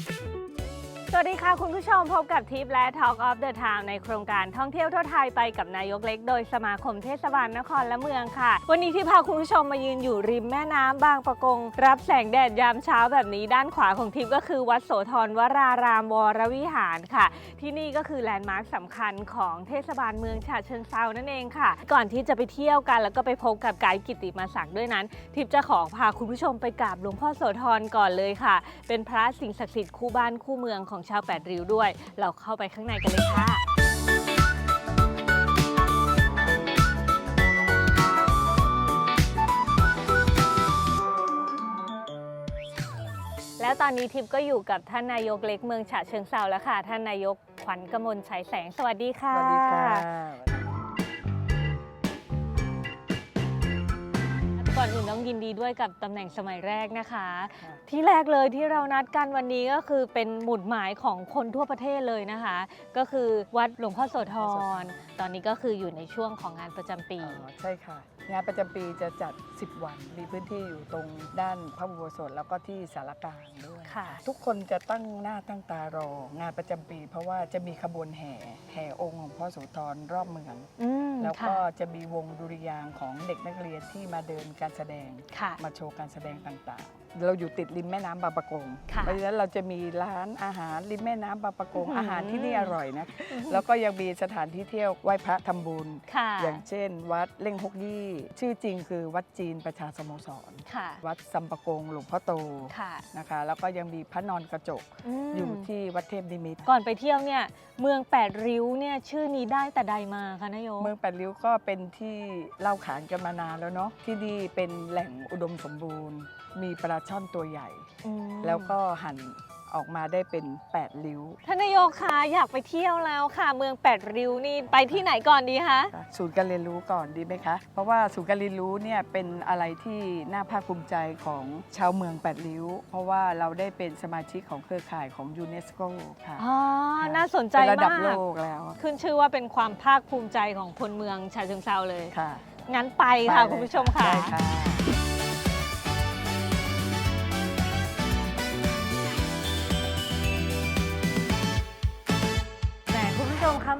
thank you สวัสดีค่ะคุณผู้ชมพบกับทิปและ Talk of the Town ในโครงการท่องเที่ยวทั่วไทยไปกับนายกเล็ก โดยสมาคมเทศบาลนครและเมืองค่ะ วันนี้ที่พาคุณผู้ชมมายืนอยู่ริมแม่น้ำบางปะกง รับแสงแดดยามเช้าแบบนี้ด้านขวาของทิปก็คือวัดโสธรวรารามวรวิหารค่ะ ที่นี่ก็คือแลนด์มาร์คสำคัญของเทศบาลเมืองฉะเชิงเซานั่นเองค่ะ ก่อนที่จะไปเที่ยวกันแล้วก็ไปพบกับไกด์กิติมาศักดิ์ด้วยนั้น ทิพย์จะขอพาคุณผู้ชมไปกราบหลวงพ่อโสธรก่อนเลยค่ะ เป็นพระสิ่งศักดิ์สิทธิ์คู่บ้านคู่เมืองของของชาวแปดริ้วด้วย เราเข้าไปข้างในกันเลยค่ะ แล้วตอนนี้ทิพย์ก็อยู่กับท่านนายกเล็กเมืองฉะเชิงเซาแล้วค่ะ ท่านนายกขวัญกมลฉายแสงสวัสดีค่ะ สวัสดีค่ะ ก่อนอื่นต้องยินดีด้วยกับตำแหน่งสมัยแรกนะคะค่ะที่แรกเลยที่เรานัดกันวันนี้ก็คือเป็นหมุดหมายของคนทั่วประเทศเลยนะคะ ก็คือวัดหลวงพ่อโสธรตอนนี้ก็คืออยู่ในช่วงของงานประจำปี อ๋อใช่ค่ะ งานประจำปีจะจัด 10 วัน มีพื้นที่อยู่ตรงด้านพระอุโบสถแล้วก็ที่สารกลางด้วย ค่ะ ทุกคนจะตั้งหน้าตั้งตารองานประจำปี เพราะว่าจะมีขบวนแห่แห่องค์ของพ่อโสธรรอบเมือง อืม แล้วค่ะก็จะมีวงดุริยางค์ของเด็กนักเรียนที่มาเดินการแสดง ค่ะ มาโชว์การแสดงต่างๆ เราอยู่ติดริมแม่น้ำบางปะกง ค่ะเพราะฉะนั้นเราจะมีร้านอาหารริมแม่น้ำบางปะกง อื้อหือออาหารที่นี่อร่อยนะ แล้วก็ยังมีสถานที่เที่ยวไหว้พระทำบุญ ค่ะ อย่างเช่น วัดเล่งฮกยี่ ชื่อจริงคือวัดจีนประชาสโมสร ค่ะ วัดสัมปะกงหลวงพ่อโตค่ะนะคะ แล้วก็ยังมีพระนอนกระจกมอยู่ที่วัดเทพนิมิตร ก่อนไปเที่ยวเนี่ย เมืองแปดริ้วเนี่ยชื่อนี้ได้แต่ใดมาคะนายกเมืองแปดริ้วก็เป็นที่เล่าขานกันมานานแล้วเนาะที่นี่เป็นแหล่งอุดมสมบูรณ์ มีปลาช่อนตัวใหญ่อืมแล้วก็หั่น ออกมาได้เป็น 8 ริ้ว ท่านนายกคะอยากไปเที่ยวแล้วค่ะ เมืองแปดริ้วนี่ไปที่ไหนก่อนดีคะ ศูนย์การเรียนรู้ก่อนดีไหมคะ เพราะว่าศูนย์การเรียนรู้เนี่ยเป็นอะไรที่น่าภาคภูมิใจของชาวเมืองแปดริ้ว เพราะว่าเราได้เป็นสมาชิกของเครือข่ายของยูเนสโกค่ะอ๋อค่ะน่าสนใจเป็นระดับมากโลกแล้วขึ้นชื่อว่าเป็นความภาคภูมิใจของคนเมืองฉะเชิงเซาเลย ค่ะงั้นไปค่ะ ไปเลยคุณผู้ชมค่ะ ได้ค่ะ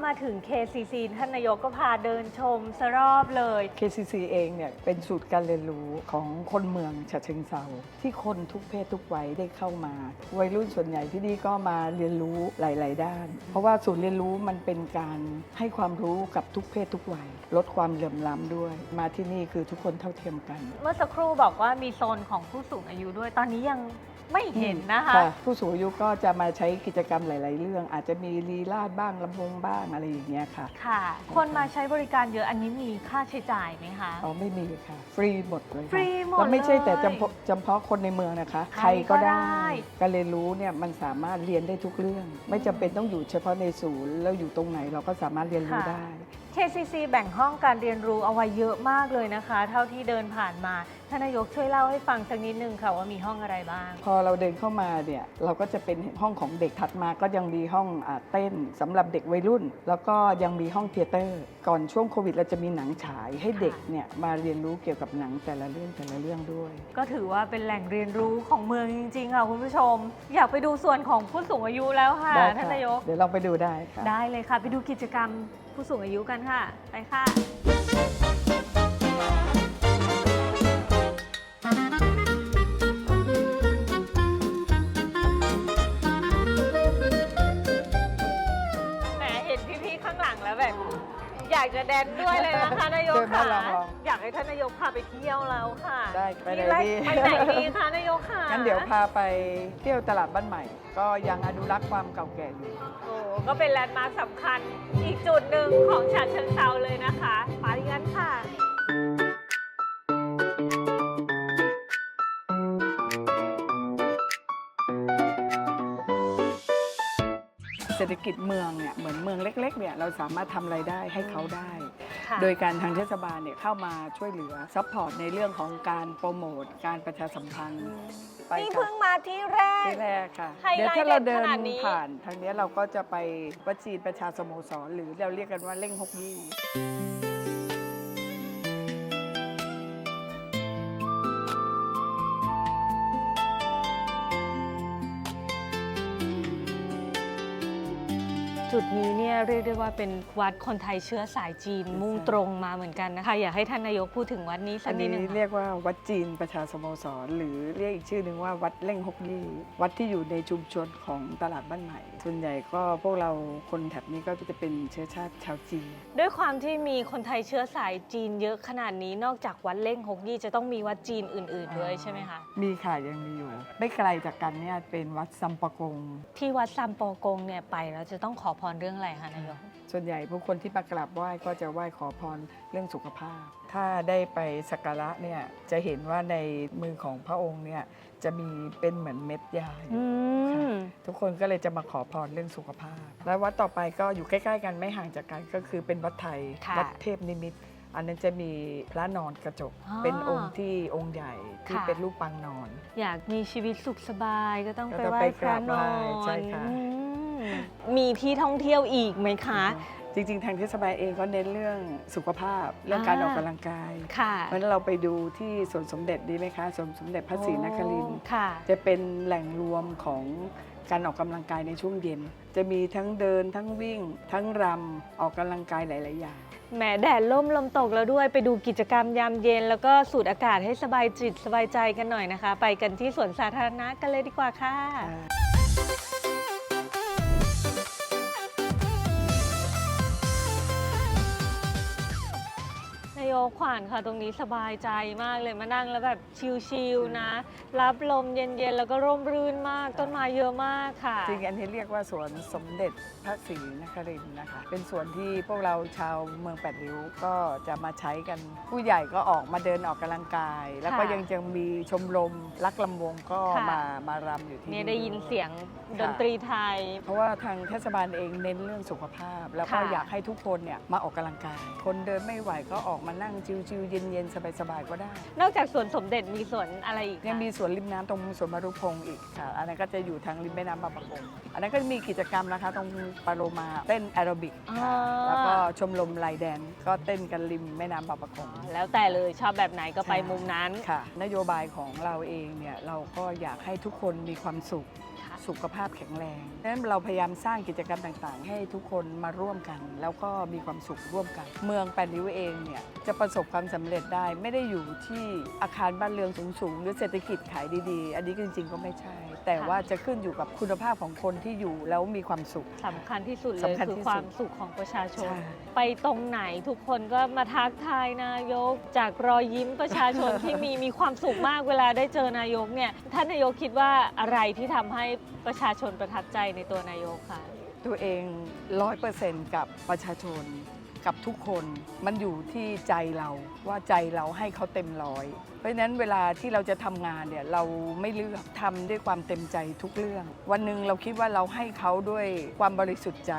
มคะมาถึง KCC ท่านนายกก็พาเดินชมสรอบเลย KCC เองเนี่ยเป็นสูตรการเรียนรู้ของคนเมืองฉะเชิงเซาที่คนทุกเพศทุกวัยได้เข้ามา วัยรุ่นส่วนใหญ่ที่นี่ก็มาเรียนรู้หลาย ๆ ด้าน เพราะว่าศูนย์เรียนรู้มันเป็นการให้ความรู้กับทุกเพศทุกวัย ลดความเหลื่อมล้ำด้วย มาที่นี่คือทุกคนเท่าเทียมกัน เมื่อสักครู่บอกว่ามีโซนของผู้สูงอายุด้วยตอนนี้ยัง ไม่เห็นนะคะผู้สูงอายุก็จะมาใช้กิจกรรมหลาย ๆ เรื่อง อาจจะมีลีลาดบ้างลำวงบ้างอะไรอย่างเงี้ยค่ะค่ะ คนมาใช้บริการเยอะอันนี้มีค่าใช้จ่ายไหมคะ อ๋อไม่มีค่ะ ฟรีหมดเลยค่ะฟรีหมดแล้วไม่ใช่แต่เลยจำเพาะจำเพาะคนในเมืองนะคะ ใคใครรก็ก็ได้ ได้การเรียนรู้เนี่ยมันสามารถเรียนได้ทุกเรื่อง ไม่จำเป็นต้องอยู่เฉพาะในศูนย์แล้วอยู่ตรงไหนเราก็สามารถเรียนรู้ได้ KCC แบ่งห้องการเรียนรู้เอาไว้เยอะมากเลยนะคะ เท่าที่เดินผ่านมาท่านนายกช่วยเล่าให้ฟังสักนิดนึงค่ะว่ามีห้องอะไรบ้าง พอเราเดินเข้ามาเนี่ยเราก็จะเป็นห้องของเด็กถัดมาก็ยังมีห้องอาเต้นสำหรับเด็กวัยรุ่น แล้วก็ยังมีห้องเทยเตอร์ ก่อนช่วงโควิดเราจะมีหนังฉายให้เด็กเนี่ยมาเรียนรู้เกี่ยวกับหนังแต่ละเรื่องแต่ละเรื่องด้วย ก็ถือว่าเป็นแหล่งเรียนรู้ของเมืองจริงๆค่ะคุณผู้ชม อยากไปดูส่วนของผู้สูงอายุแล้วค่ะได้ท่านค่ะนายกเดี๋ยวเราไปดูได้ค่ะได้เลยค่ะ ไปดูกิจกรรม ผู้สูงอายุกันค่ะ ไปค่ะ อยากจะแดนด้วยเลยนะคะนายกเดินมาค่ะลองๆอยากให้ท่านนายกพาไปเที่ยวแล้วค่ะได้ไปไหนที่แรกดีไปไหนดีคะนายกค่ะงั้นเดี๋ยวพาไปเที่ยวตลาดบ้านใหม่ ก็ยังอนุรักษ์ความเก่าแก่อยู่ โอ้ก็เป็นแลนด์มาร์คสำคัญอีกจุดหนึ่งของฉะเชิงเซาเลยนะคะไปกันค่ะ ศรษฐกิจเมืองเนี่ยเหมือนเมืองเล็กๆเนี่ยเราสามารถทำไรายได้ให้เขาได้ ค่ะโดยการทางเทศบาลเนี่ยเข้ามาช่วยเหลือซัพพอร์ตในเรื่องของการโปรโมทการประชาสัมพันธ์ไปนี่ค่ะเพิ่งมาที่แรก ที่แรกค่ะไฮไลท์เดี๋ยวถ้าเราเดินเด็ดขนาดนี้ ผ่าน ทางเนี้ยเราก็จะไปวัดจีนประชาสโมสร หรือเราเรียกกันว่าเล่งฮกยี่ จุดนี้เนี่ยเรียกได้ว่าเป็นวัดคนไทยเชื้อสายจีนมุ่งตรงมาเหมือนกันนะคะ อยากให้ท่านนายกพูดถึงวัดนี้สัอักนนิดนี้นึงค่ะเรียกว่าวัดจีนประชาสโมสร หรือเรียกอีกชื่อหนึ่งว่าวัดเล่งฮกยี่วัดที่อยู่ในชุมชนของตลาดบ้านใหม่ ส่วนใหญ่ก็พวกเราคนแถบนี้ก็จะเป็นเชื้อชาติชาวจีน ด้วยความที่มีคนไทยเชื้อสายจีนเยอะขนาดนี้นอกจากวัดเล่งฮกยี่จะต้องมีวัดจีนอื่น ๆ ด้วยใช่ไหมคะมีค่ะยังมีอยู่ ไม่ไกลจากกันเนี่ยเป็นวัดซัมปะกง ที่วัดซัมโปกงเนี่ยไปแล้วจะต้องขอพรเรื่องอะไรคะนายก ส่วนใหญ่ผู้คนที่มากราบไหว้ก็จะไหว้ขอพรเรื่องสุขภาพ ถ้าได้ไปสักการะเนี่ยจะเห็นว่าในมือของพระองค์เนี่ยจะมีเป็นเหมือนเม็ดยาอยู่อืมทุกคนก็เลยจะมาขอพรเรื่องสุขภาพ แล้ววัดต่อไปก็อยู่ใกล้ ๆ กันไม่ห่างจากกันก็คือเป็นวัดไทยค่ะวัดเทพนิมิตรอันนั้นจะมีพระนอนกระจก อ๋อเป็นองค์ที่องค์ใหญ่ที่ค่ะ เป็นรูปปางนอน อยากมีชีวิตสุขสบายก็ต้องก็ไปต้องไหว้ไปพกระราบนไหว้อนใช่ค่ะ อืม มีที่ท่องเที่ยวอีกไหมคะ จริง ๆ ทางเทศบาลเองก็เน้นเรื่องสุขภาพเรื่องการอ่าออกกำลังกายค่ะเพราะฉะนั้นเราไปดูที่สวนสมเด็จดีไหมคะสวนสมเด็จพระศรีนครินทร์โอ้ค่ะจะเป็นแหล่งรวมของการออกกำลังกายในช่วงเย็น จะมีทั้งเดินทั้งวิ่ง ทั้งรำออกกำลังกายหลาย ๆ อย่างแหมแดดล่มลมตกแล้วด้วยไปดูกิจกรรมยามเย็น แล้วก็สูดอากาศให้สบายจิตสบายใจกันหน่อยนะคะ ไปกันที่สวนสาธารณะกันเลยดีกว่าค่ะ ขวานค่ะ ตรงนี้สบายใจมากเลยมานั่งแล้วแบบชิลๆนะ รับลมเย็นๆ แล้วก็ร่มรื่นมากต้นไม้เยอะมากค่ะ จริงอันนี้เรียกว่าสวนสมเด็จพ ระศรีนครินทร์นะคะ เป็นสวนที่พวกเราชาวเมืองแปดริ้วก็จะมาใช้กัน ผู้ใหญ่ก็ออกมาเดินออกกำลังกาย แล้วก็ค่ะยังจะมีชมรมรักลำวงก็ค่ะ มามารำอยู่ที่เนี่ยนี่ได้ยินวเสียงดนตรีไทย เพราะว่าทางเทศบาลเองเน้นเรื่องสุขภาพ แล้วก็ค่ะ อยากให้ทุกคนเนี่ยมาออกกำลังกาย คนเดินไม่ไหวก็ออกมานั่งชิวๆเย็นๆ สบายๆ ก็ได้ นอกจากสวนสมเด็จมีสวนอะไรอีกคะ ยังมีสวนริมน้ำตรงสวนมารุพงศ์อีกค่ะ อันนั้นก็จะอยู่ทางริมแม่น้ำบางประกงอันนั้นก็จะมีกิจกรรมนะคะ ตรงปาโลมาเต้นแอโรบิกค่ะอ๋อแล้วก็ชมรมไลแดนก็เต้นกันริมแม่น้ำบางประกง แล้วแต่เลยชอบแบบไหนก็ไปใช่มุมนั้น ค่ะนโยบายของเราเองเนี่ยเราก็อยากให้ทุกคนมีความสุขค่ะสุขภาพแข็งแรงดังนั้นเราพยายามสร้างกิจกรรมต่างๆ ให้ทุกคนมาร่วมกัน แล้วก็มีความสุขร่วมกัน เมืองแปดริ้วเองเนี่ยจะประสบความสำเร็จได้ไม่ได้อยู่ที่อาคารบ้านเรือนสูงๆหรือเศรษฐกิจขายดีๆ อันนี้จริงๆก็ไม่ใช่แต่ว่าจะขึ้นอยู่กับคุณภาพของคนที่อยู่แล้วมีความสุข สำคัญที่สุดเลยสำคัญคือที่สุดความสุขของประชาชน ใช่ ไปตรงไหนทุกคนก็มาทักทายนายก จากรอยยิ้มประชาชน ที่มีมีความสุขมากเวลาได้เจอนายกเนี่ยท่านนายกคิดว่าอะไรที่ทำให้ประชาชนประทับใจในตัวนายกคะตัวเองร้อยเปอร์เซ็นต์กับประชาชน กับทุกคนมันอยู่ที่ใจเราว่าใจเราให้เขาเต็มร้อย เพราะฉะนั้นเวลาที่เราจะทำงานเนี่ยเราไม่เลือกทำด้วยความเต็มใจทุกเรื่อง วันหนึ่งเราคิดว่าเราให้เขาด้วยความบริสุทธิ์ใจ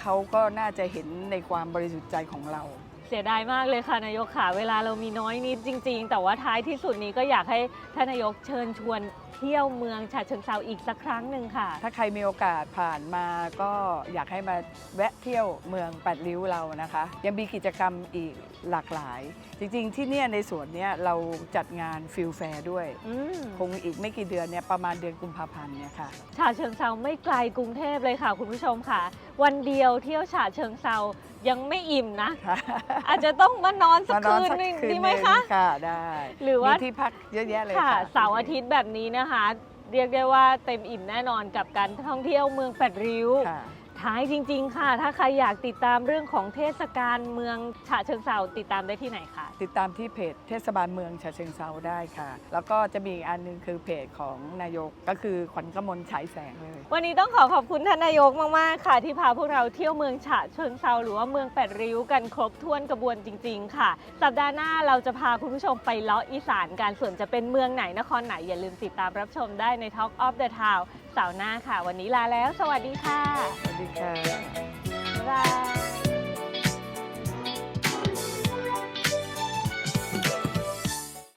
เขาก็น่าจะเห็นในความบริสุทธิ์ใจของเรา เสียดายมากเลยค่ะนายกค่ะเวลาเรามีน้อยนิดจริง ๆ แต่ว่าท้ายที่สุดนี้ก็อยากให้ท่านนายกเชิญชวนเที่ยวเมืองฉะเชิงเซาอีกสักครั้งหนึ่งค่ะ ถ้าใครมีโอกาสผ่านมาก็อยากให้มาแวะเที่ยวเมืองแปดริ้วเรานะคะ ยังมีกิจกรรมอีกหลากหลาย จริง ๆ ที่เนี่ยในสวนเนี้ยเราจัดงานฟิลแฟร์ด้วย อืมคงอีกไม่กี่เดือนเนี่ยประมาณเดือนกุมภาพันธ์เนี่ยค่ะ ฉะเชิงเซาไม่ไกลกรุงเทพเลยค่ะ คุณผู้ชมค่ะ วันเดียวเที่ยวฉะเชิงเซา ยังไม่อิ่มนะอาจจะต้องมานอนสักมานอคืนสักหนึ่งคืนดีไหมนึ่งคะ ค่ะ ได้หรือว่าที่พักเยอะแยะเลยค่ะ ค่ะเสาร์อาทิตย์แบบนี้นะคะ เรียกได้ว่าเต็มอิ่มแน่นอนกับการท่องเที่ยวเมืองแปดริ้ว ค่ะ ท้ายจริง ๆ ค่ะ ถ้าใครอยากติดตามเรื่องของเทศกาลเมืองฉะเชิงเซาติดตามได้ที่ไหนคะ ติดตามที่เพจเทศบาลเมืองฉะเชิงเซาได้ค่ะ แล้วก็จะมีอีกอันหนึงคือเพจของนายกก็คือขวัญกมลฉายแสงเลย วันนี้ต้องขอขอบคุณท่านนายกมาก ๆ ค่ะ ที่พาพวกเราเที่ยวเมืองฉะเชิงเซาหรือว่าเมืองแปดริ้วกันครบถ้วนกระบวนจริง ๆ ค่ะ สัปดาห์หน้าเราจะพาคุณผู้ชมไปเลาะอีสานกันส่วนจะเป็นเมืองไหนนครไหนอย่าลืมติดตามรับชมได้ใน Talk of the Town เสาร์หน้าค่ะ วันนี้ลาแล้ว สวัสดีค่ะ สวัสดีค่ะ บ๊ายบาย